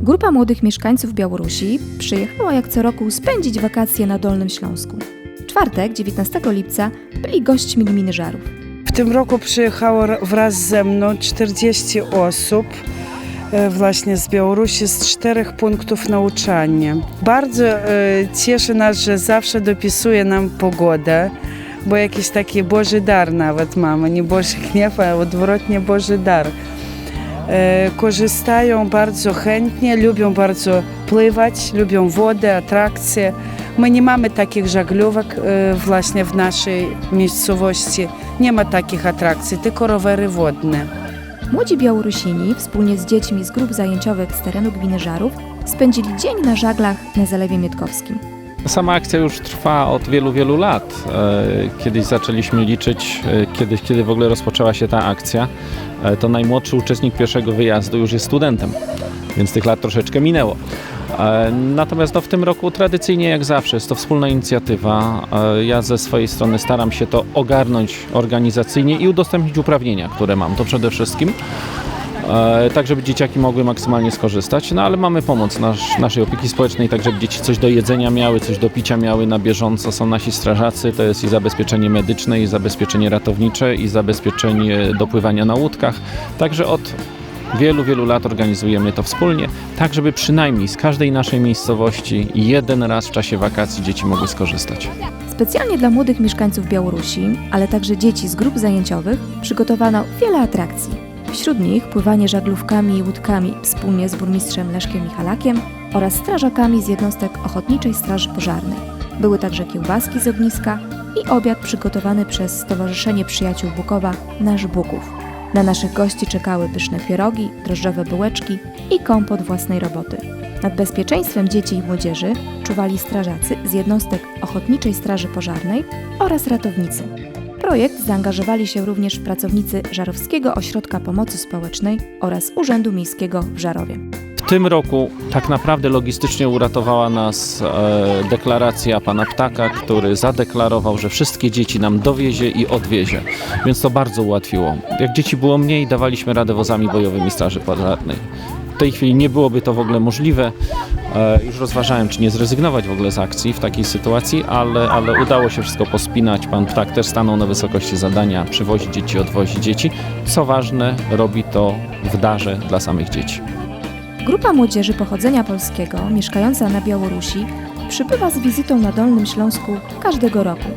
Grupa młodych mieszkańców Białorusi przyjechała jak co roku spędzić wakacje na Dolnym Śląsku. W czwartek, 19 lipca, byli gośćmi gminy Żarów. W tym roku przyjechało ra- wraz ze mną 40 osób e, właśnie z Białorusi z czterech punktów nauczania. Bardzo e, cieszy nas, że zawsze dopisuje nam pogoda, bo jakiś taki Boży dar nawet mamy, nie Boży gniew, a odwrotnie Boży dar. E, Korzystają bardzo chętnie, lubią bardzo pływać, lubią wodę, atrakcje. My nie mamy takich żaglówek e, właśnie w naszej miejscowości. Nie ma takich atrakcji, tylko rowery wodne. Młodzi Białorusini wspólnie z dziećmi z grup zajęciowych z terenu gminy Żarów spędzili dzień na żaglach na Zalewie Mietkowskim. Sama akcja już trwa od wielu, wielu lat. E, Kiedyś zaczęliśmy liczyć, e, kiedy, w ogóle rozpoczęła się ta akcja, e, to najmłodszy uczestnik pierwszego wyjazdu już jest studentem, więc tych lat troszeczkę minęło. Natomiast no, w tym roku tradycyjnie jak zawsze jest to wspólna inicjatywa. Ja ze swojej strony staram się to ogarnąć organizacyjnie i udostępnić uprawnienia, które mam. To przede wszystkim. E, tak żeby dzieciaki mogły maksymalnie skorzystać. No ale mamy pomoc nasz, naszej opieki społecznej, tak żeby dzieci coś do jedzenia miały, coś do picia miały na bieżąco. Są nasi strażacy, to jest i zabezpieczenie medyczne, i zabezpieczenie ratownicze, i zabezpieczenie dopływania na łódkach. Także od wielu, wielu lat organizujemy to wspólnie, tak żeby przynajmniej z każdej naszej miejscowości jeden raz w czasie wakacji dzieci mogły skorzystać. Specjalnie dla młodych mieszkańców Białorusi, ale także dzieci z grup zajęciowych, przygotowano wiele atrakcji. Wśród nich pływanie żaglówkami i łódkami wspólnie z burmistrzem Leszkiem Michalakiem oraz strażakami z jednostek Ochotniczej Straży Pożarnej. Były także kiełbaski z ogniska i obiad przygotowany przez Stowarzyszenie Przyjaciół Bukowa Nasz Buków. Na naszych gości czekały pyszne pierogi, drożdżowe bułeczki i kompot własnej roboty. Nad bezpieczeństwem dzieci i młodzieży czuwali strażacy z jednostek Ochotniczej Straży Pożarnej oraz ratownicy. Projekt zaangażowali się również pracownicy Żarowskiego Ośrodka Pomocy Społecznej oraz Urzędu Miejskiego w Żarowie. W tym roku tak naprawdę logistycznie uratowała nas e, deklaracja pana Ptaka, który zadeklarował, że wszystkie dzieci nam dowiezie i odwiezie, więc to bardzo ułatwiło. Jak dzieci było mniej, dawaliśmy radę wozami bojowymi Straży Pożarnej. W tej chwili nie byłoby to w ogóle możliwe. E, już rozważałem, czy nie zrezygnować w ogóle z akcji w takiej sytuacji, ale, ale udało się wszystko pospinać. Pan Ptak też stanął na wysokości zadania, przywozi dzieci, odwozi dzieci. Co ważne, robi to w darze dla samych dzieci. Grupa młodzieży pochodzenia polskiego mieszkająca na Białorusi przybywa z wizytą na Dolnym Śląsku każdego roku.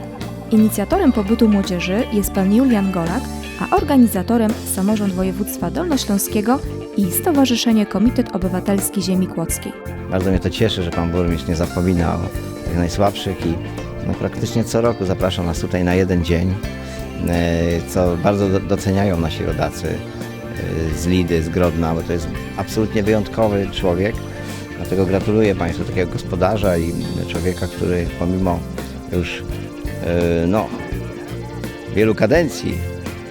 Inicjatorem pobytu młodzieży jest pan Julian Golak, a organizatorem Samorząd Województwa Dolnośląskiego i Stowarzyszenie Komitet Obywatelski Ziemi Kłodzkiej. Bardzo mnie to cieszy, że Pan Burmistrz nie zapomina o tych najsłabszych i no, praktycznie co roku zaprasza nas tutaj na jeden dzień, e, co bardzo do- doceniają nasi rodacy e, z Lidy, z Grodna, bo to jest absolutnie wyjątkowy człowiek. Dlatego gratuluję Państwu takiego gospodarza i człowieka, który pomimo już e, no, wielu kadencji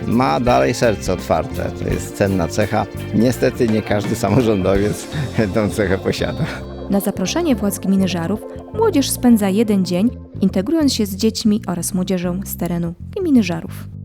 ma dalej serce otwarte. To jest cenna cecha. Niestety nie każdy samorządowiec tę cechę posiada. Na zaproszenie władz gminy Żarów młodzież spędza jeden dzień, integrując się z dziećmi oraz młodzieżą z terenu gminy Żarów.